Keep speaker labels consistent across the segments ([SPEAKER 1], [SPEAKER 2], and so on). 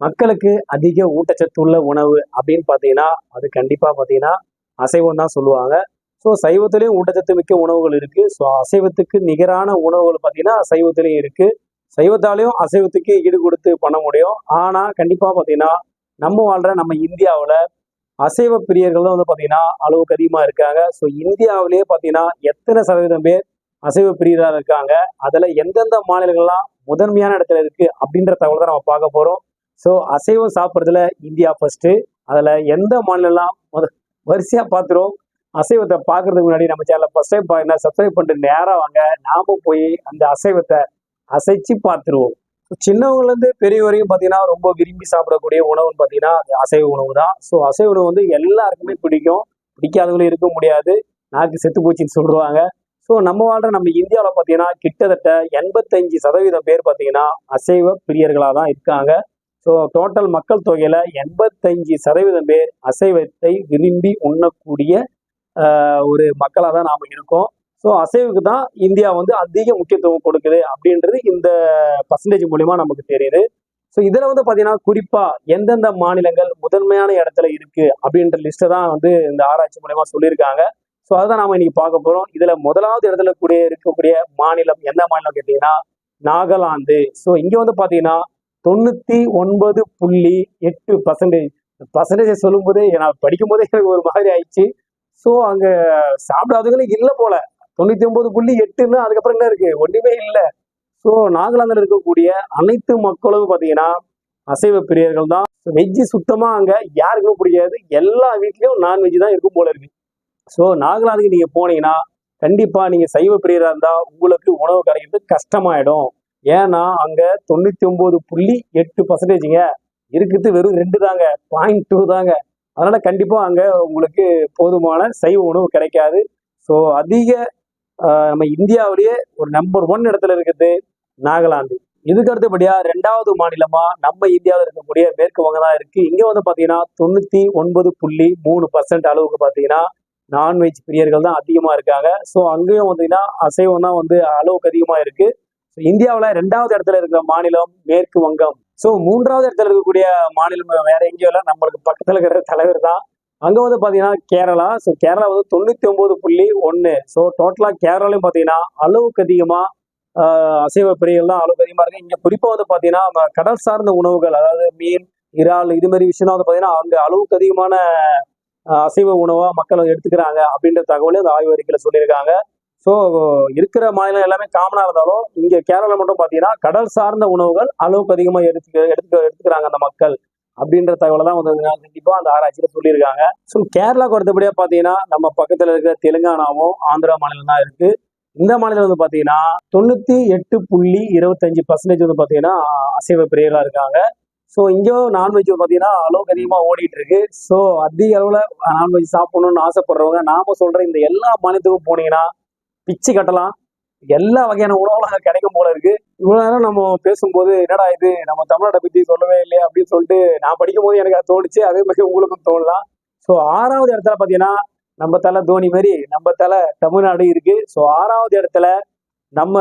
[SPEAKER 1] மக்களுக்கு அதிக ஊட்டச்சத்து உள்ள உணவு அப்படின்னு பார்த்தீங்கன்னா அது கண்டிப்பாக பார்த்தீங்கன்னா அசைவம் தான் சொல்லுவாங்க. ஸோ சைவத்திலையும் ஊட்டச்சத்து மிக்க உணவுகள் இருக்கு. ஸோ அசைவத்துக்கு நிகரான உணவுகள் பார்த்தீங்கன்னா சைவத்திலையும் இருக்கு. சைவத்தாலையும் அசைவத்துக்கு ஈடு கொடுத்து பண்ண முடியும். ஆனால் கண்டிப்பாக பார்த்தீங்கன்னா நம்ம வாழ்ற நம்ம இந்தியாவில் அசைவ பிரியர்கள் தான் வந்து பார்த்தீங்கன்னா அளவுக்கு அதிகமாக இருக்காங்க. ஸோ இந்தியாவிலேயே பார்த்தீங்கன்னா எத்தனை சதவீதம் பேர் அசைவ பிரியராக இருக்காங்க? அதில் எந்தெந்த மாநிலங்கள்லாம் முதன்மையான இடத்துல இருக்கு அப்படின்ற தகவல் தான் நம்ம பார்க்க போகிறோம் ஸோ அசைவம் சாப்பிட்றதுல இந்தியா ஃபர்ஸ்ட்டு அதில் எந்த மாநிலம்லாம் முத வரிசையாக பார்த்துரும் அசைவத்தை பார்க்குறதுக்கு முன்னாடி நம்ம சேனலை ஃபஸ்ட் டைம் பாருங்க சப்ஸ்கிரைப் பண்ணிட்டு நேராக வாங்க. நாம போய் அந்த அசைவத்தை அசைச்சு பார்த்துருவோம். சின்னவங்கலேருந்து பெரிய வரையும் பார்த்தீங்கன்னா ரொம்ப விரும்பி சாப்பிடக்கூடிய உணவுன்னு பார்த்தீங்கன்னா அசைவ உணவு தான். ஸோ அசைவ உணவு வந்து எல்லாருக்குமே பிடிக்கும். பிடிக்காதவங்களும் இருக்க முடியாது. நாக்கு செத்து போச்சுன்னு சொல்லுவாங்க ஸோ நம்ம வாழ்கிற நம்ம இந்தியாவில் பார்த்தீங்கன்னா கிட்டத்தட்ட எண்பத்தஞ்சு சதவீதம் பேர் பார்த்தீங்கன்னா அசைவ பிரியர்களாக தான் இருக்காங்க. ஸோ டோட்டல் மக்கள் தொகையில எண்பத்தஞ்சு சதவீதம் பேர் அசைவத்தை விரும்பி உண்ணக்கூடிய ஒரு மக்களாக தான் நாம் இருக்கோம். ஸோ அசைவுக்கு தான் இந்தியா வந்து அதிக முக்கியத்துவம் கொடுக்குது அப்படின்றது இந்த பர்சன்டேஜ் மூலியமா நமக்கு தெரியுது. ஸோ இதில் வந்து பார்த்தீங்கன்னா குறிப்பாக எந்தெந்த மாநிலங்கள் முதன்மையான இடத்துல இருக்குது அப்படின்ற லிஸ்ட்டை தான் வந்து இந்த ஆராய்ச்சி மூலயமா சொல்லியிருக்காங்க. ஸோ அதுதான் நாம இன்னைக்கு பார்க்க போகிறோம் இதில் முதலாவது இடத்துல கூடிய இருக்கக்கூடிய மாநிலம் எந்த மாநிலம் கேட்டிங்கன்னா நாகாலாந்து. ஸோ இங்கே வந்து பார்த்தீங்கன்னா தொண்ணூற்றி ஒன்பது புள்ளி எட்டு பர்சன்டேஜ் பர்சன்டேஜ் சொல்லும்போதே நான் படிக்கும் போதே எனக்கு ஒரு மாதிரி ஆயிடுச்சு. ஸோ அங்கே சாப்பிடாதவங்களே இல்லை போல. தொண்ணூற்றி ஒன்பது புள்ளி எட்டுன்னா அதுக்கப்புறம் என்ன இருக்கு? ஒன்றுமே இல்லை. ஸோ நாகாலாந்தில் இருக்கக்கூடிய அனைத்து மக்களும் பார்த்தீங்கன்னா அசைவ பிரியர்கள் தான். வெஜ்ஜு சுத்தமாக அங்கே யாருக்குமே பிடிக்காது. எல்லா வீட்லேயும் நான்வெஜ் தான் இருக்கும் போல இருக்கு. ஸோ நாகாலாந்துக்கு நீங்கள் போனீங்கன்னா கண்டிப்பாக நீங்கள் சைவ பிரியராக இருந்தால் உங்களுக்கு உணவு கிடைக்கிறது கஷ்டமாயிடும். ஏன்னா அங்கே தொண்ணூற்றி ஒம்பது புள்ளி எட்டு பர்சன்டேஜுங்க இருக்குது வெறும் ரெண்டு தாங்க பாயிண்ட் டூ தாங்க. அதனால கண்டிப்பாக அங்கே உங்களுக்கு போதுமான சைவ உணவு கிடைக்காது. ஸோ அதிக நம்ம இந்தியாவிலேயே ஒரு நம்பர் ஒன் இடத்துல இருக்குது நாகாலாந்து. இதுக்கு அடுத்தபடியா ரெண்டாவது மாநிலமா நம்ம இந்தியாவில் இருக்கக்கூடிய மேற்கு வங்க தான் இருக்கு. இங்க வந்து பாத்தீங்கன்னா தொண்ணூத்தி ஒன்பது புள்ளி மூணு பர்சன்ட் அளவுக்கு பாத்தீங்கன்னா நான்வெஜ் பிரியர்கள் தான் அதிகமா இருக்காங்க. ஸோ அங்கேயும் வந்தீங்கன்னா அசைவம் தான் வந்து அளவுக்கு அதிகமா இருக்கு. இந்தியாவில் ரெண்டாவது இடத்துல இருக்கிற மாநிலம் மேற்கு வங்கம். ஸோ மூன்றாவது இடத்துல இருக்கக்கூடிய மாநிலம் வேற எங்கேயும் இல்லை. நம்மளுக்கு பக்கத்தில் இருக்கிற தலைவர் தான். அங்கே வந்து பார்த்தீங்கன்னா கேரளா. ஸோ கேரளா வந்து தொண்ணூத்தி ஒன்பது புள்ளி ஒன்னு. ஸோ டோட்டலாக கேரளாலையும் பார்த்தீங்கன்னா அளவுக்கு அதிகமாக அசைவ பிரியர்கள் தான் அளவுக்கு அதிகமாக இருக்குது இங்கே குறிப்பாக வந்து பார்த்தீங்கன்னா கடல் சார்ந்த உணவுகள் அதாவது மீன் இறால் இது மாதிரி விஷயம் தான் வந்து பார்த்தீங்கன்னா அங்கே அளவுக்கு அதிகமான அசைவ உணவாக மக்கள் எடுத்துக்கிறாங்க அப்படின்ற தகவலையும் அந்த ஆய்வறிக்கையில் சொல்லியிருக்காங்க. ஸோ இருக்கிற மாநிலம் எல்லாமே காமனா இருந்தாலும் இங்க கேரளா மட்டும் பாத்தீங்கன்னா கடல் சார்ந்த உணவுகள் அளவுக்கு அதிகமா எடுத்துக்க எடுத்துக்க எடுத்துக்கிறாங்க அந்த மக்கள். அப்படின்ற தகவலை தான் வந்து கண்டிப்பா அந்த ஆராய்ச்சியில சொல்லியிருக்காங்க. ஸோ கேரளாவுக்கு அடுத்தபடியா பாத்தீங்கன்னா நம்ம பக்கத்துல இருக்கிற தெலுங்கானாவும் ஆந்திரா மாநிலம் தான் இருக்கு. இந்த மாநிலம் வந்து பாத்தீங்கன்னா தொண்ணூத்தி எட்டு புள்ளி இருபத்தஞ்சு பர்சன்டேஜ் வந்து பாத்தீங்கன்னா அசைவ பிரியர்களா இருக்காங்க. ஸோ இங்கேயும் நான்வெஜ் பார்த்தீங்கன்னா அளவுக்கு அதிகமாக ஓடிட்டு இருக்கு ஸோ அதிக அளவில் நான்வெஜ் சாப்பிடணும்னு ஆசைப்படுறவங்க நாம சொல்ற இந்த எல்லா மாநிலத்துக்கும் போனீங்கன்னா பிச்சு கட்டலாம். எல்லா வகையான உணவுகளும் கிடைக்கும் போல இருக்கு. இவ்வளவு நேரம் நம்ம பேசும்போது என்னடா இது? நம்ம தமிழ்நாட்டை பத்தி சொல்லவே இல்லையா அப்படின்னு சொல்லிட்டு நான் படிக்கும் போது எனக்கு அது தோணுச்சு. அதே மாதிரி உங்களுக்கும் தோணலாம். ஸோ ஆறாவது இடத்துல பார்த்தீங்கன்னா நம்ம தலை தோனி மாதிரி நம்ம தலை தமிழ்நாடு இருக்கு. ஸோ ஆறாவது இடத்துல நம்ம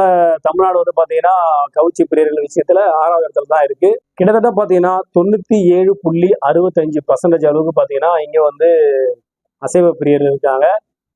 [SPEAKER 1] தமிழ்நாடு வந்து பாத்தீங்கன்னா கவுச்சி பிரியர்கள் விஷயத்துல ஆறாவது இடத்துல தான் இருக்கு. கிட்டத்தட்ட பாத்தீங்கன்னா தொண்ணூத்தி ஏழு புள்ளி அறுபத்தஞ்சு பர்சன்டேஜ் அளவுக்கு பாத்தீங்கன்னா இங்க வந்து அசைவ பிரியர்கள் இருக்காங்க.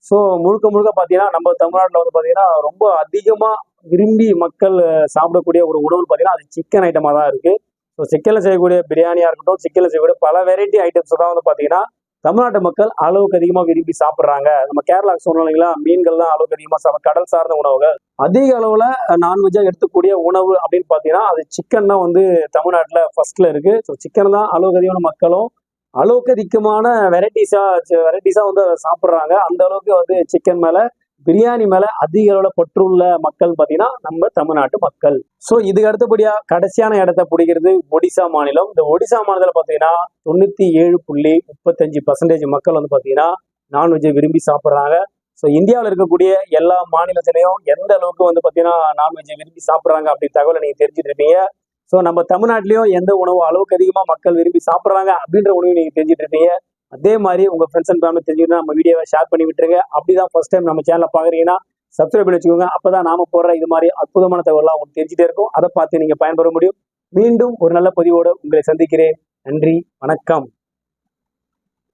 [SPEAKER 1] ஸோ முழுக்க முழுக்க பார்த்தீங்கன்னா நம்ம தமிழ்நாட்டில் வந்து பார்த்தீங்கன்னா ரொம்ப அதிகமாக விரும்பி மக்கள் சாப்பிடக்கூடிய ஒரு உணவு பார்த்தீங்கன்னா அது சிக்கன் ஐட்டமாக தான் இருக்குது ஸோ சிக்கனில் செய்யக்கூடிய பிரியாணியாக இருக்கட்டும் சிக்கனில் செய்யக்கூடிய பல வெரைட்டி ஐட்டம்ஸ் தான் வந்து பார்த்தீங்கன்னா தமிழ்நாட்டு மக்கள் அளவுக்கு அதிகமாக விரும்பி சாப்பிட்றாங்க. நம்ம கேரளா சொன்னோம் இல்லைங்களா மீன்கள் தான் அளவுக்கு அதிகமாக சாப்பிட கடல் சார்ந்த உணவுகள். அதிக அளவில் நான்வெஜ்ஜாக எடுத்துக்கூடிய உணவு அப்படின்னு பார்த்தீங்கன்னா அது சிக்கன் தான் வந்து தமிழ்நாட்டில் ஃபர்ஸ்ட்ல இருக்கு. ஸோ சிக்கன் தான் அளவுக்கு அதிகமான மக்களும் அளவுக்கு வெரைட்டிஸாக வெரைட்டிஸா வெரைட்டிஸா வந்து அதை சாப்பிட்றாங்க. அந்த அளவுக்கு வந்து சிக்கன் மேல பிரியாணி மேல அதிக அளவுல பற்றுள்ள மக்கள் பார்த்தீங்கன்னா நம்ம தமிழ்நாட்டு மக்கள். ஸோ இதுக்கு அடுத்தபடியா கடைசியான இடத்த பிடிக்கிறது ஒடிசா மாநிலம். இந்த ஒடிசா மாநிலத்தில் பார்த்தீங்கன்னா தொண்ணூத்தி ஏழு புள்ளி முப்பத்தஞ்சு பர்சன்டேஜ் மக்கள் வந்து பார்த்தீங்கன்னா நான்வெஜ்ஜை விரும்பி சாப்பிட்றாங்க. ஸோ இந்தியாவில் இருக்கக்கூடிய எல்லா மாநிலத்திலையும் எந்த அளவுக்கு வந்து பார்த்தீங்கன்னா நான்வெஜ்ஜை விரும்பி சாப்பிட்றாங்க அப்படி தகவலை நீங்கள் தெரிஞ்சுட்டு இருப்பீங்க ஸோ நம்ம தமிழ்நாட்டிலையும் எந்த உணவு அளவுக்கு அதிகமாக மக்கள் விரும்பி சாப்பிட்றாங்க அப்படின்ற உணவு நீங்கள் தெரிஞ்சுட்டு இருப்பீங்க அதே மாதிரி உங்கள் ஃப்ரெண்ட்ஸ் அண்ட் ஃபேமிலி தெரிஞ்சுக்கணும் நம்ம வீடியோவை ஷேர் பண்ணி விட்டுருங்க. அப்படி தான் ஃபர்ஸ்ட் டைம் நம்ம சேனலை பார்க்குறீங்கன்னா சப்ஸ்கிரைப் பண்ணி வச்சுக்கோங்க. அப்பதான் நாம போடுற இது மாதிரி அற்புதமான தகவலாம் உங்களுக்கு தெரிஞ்சுட்டே இருக்கும். அதை பார்த்து நீங்கள் பயன்பெற முடியும். மீண்டும் ஒரு நல்ல பதிவோடு உங்களை சந்திக்கிறேன். நன்றி வணக்கம்.